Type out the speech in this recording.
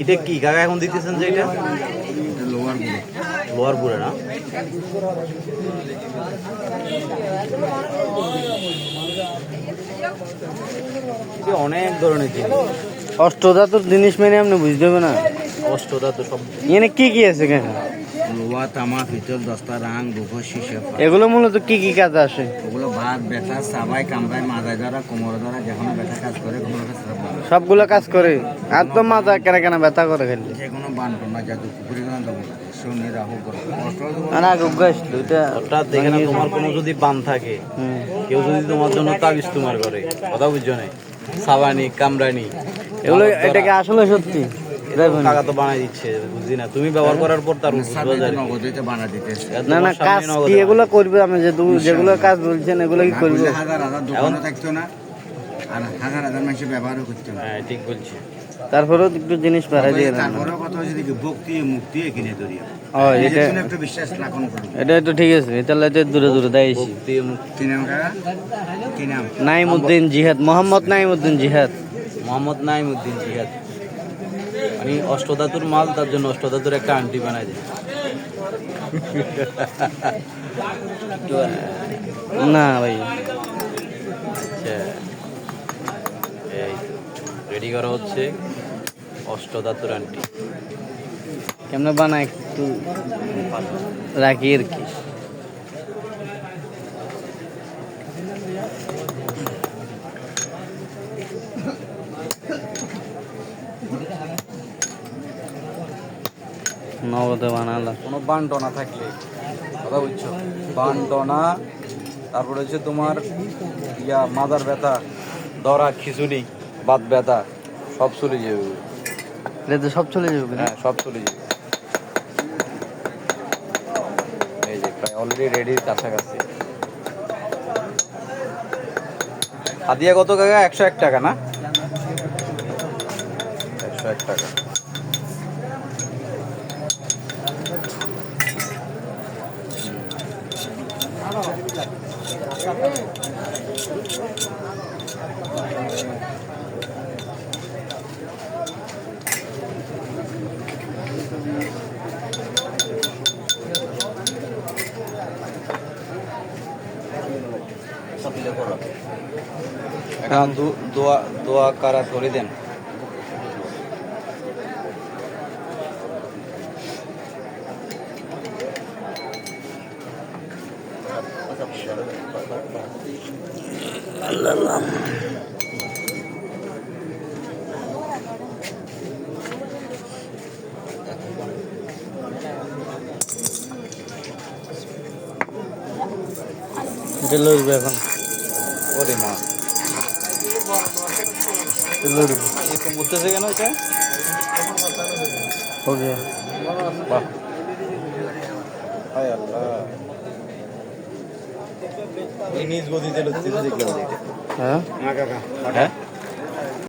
এটা কি কাকা এখন দিতেছেন যে এটা? লোয়ার বুড়ে। না? অনেক ধরনের জিনিস। অষ্টধাতুর জিনিস মেনে আপনি বুঝতে হবে না। অষ্টধাতু সব এখানে কি কি আছে কেন লোয়া তামা পিতল দস্তা রাং দুঃখ শিশে এগুলো মূলত কি কি কাজে আসে? ওগুলো ভাত ব্যথা সাবাই কামড়ায় মাথায় ধরা কোমর ধরা যখন ব্যথা কাজ করে কোনো না সবগুলো কাজ করে? আর তো মাথা কেনা কেনা ব্যথা করে খেললে যে কোনো বান টনা জাদু পুকুরি কোনো দেবো শনি রাহু আর আগে অভ্যাস ছিল দেখে না তোমার কোনো যদি বান থাকে কেউ যদি তোমার জন্য তাবিজ তোমার করে কথা বুঝছ না? সাবানি কামরানি এগুলো এটাকে আসলে সত্যি? দেখুন। টাকা তো বানাই দিচ্ছে বুঝছি না। তুমি ব্যবহার করার পর তার সাথে নগদে বানা দিতে না না কাজ কি এগুলো করবে আমি যে যেগুলো কাজ বলছেন এগুলো কি করবে? হাজার হাজার দোকানও থাকতো না আর হাজার হাজার মানুষ ব্যবহারও করতো না। হ্যাঁ ঠিক বলছি। তারপরেও একটু জিনিস বাড়াই দিয়ে তারপরেও কথা হচ্ছে দেখি ভক্তি মুক্তি কিনে ধরিয়া। ও এটা একটু বিশ্বাস লাখন এটা একটু ঠিক আছে দূরে দূরে ভক্তি মুক্তি। নাম কি নাম? নাইমুদ্দিন জিহাদ মোহাম্মদ নাইমুদ্দিন জিহাদ। মোহাম্মদ নাইমুদ্দিন জিহাদ। মানে অষ্টধাতুর মাল তার জন্য অষ্টধাতুর একটা আংটি বানাই দেয় না ভাই। আচ্ছা। এই রেডি করা হচ্ছে অষ্টধাতুর আংটি। কেমনে বানায় একটু রাখি আর কি। নগদে বানালা কোনো বান্টনা থাকলে কথা বুঝছ? বান্টনা তারপরে হচ্ছে তোমার ইয়া মাদার ব্যথা দরা খিচুড়ি বাত ব্যথা সব চলে যাবে। এটা তো সব চলে যাবে হ্যাঁ সব চলে যাবে। এই যে প্রায় অলরেডি রেডি কাছাকাছি। হাদিয়া কত কাকা? একশো এক টাকা না? একশো এক টাকা। এখন দু- দোয়া দোয়া কারা ধরে দেন এটা লড়বে এখন ওরে মা এটা লড়বে একটু মুড়তেছে কেন এটা ওকে বাহ হায় আল্লাহ এই নিজ গতিতে লড়তেছে দেখলাম হ্যাঁ? কাকা হ্যাঁ?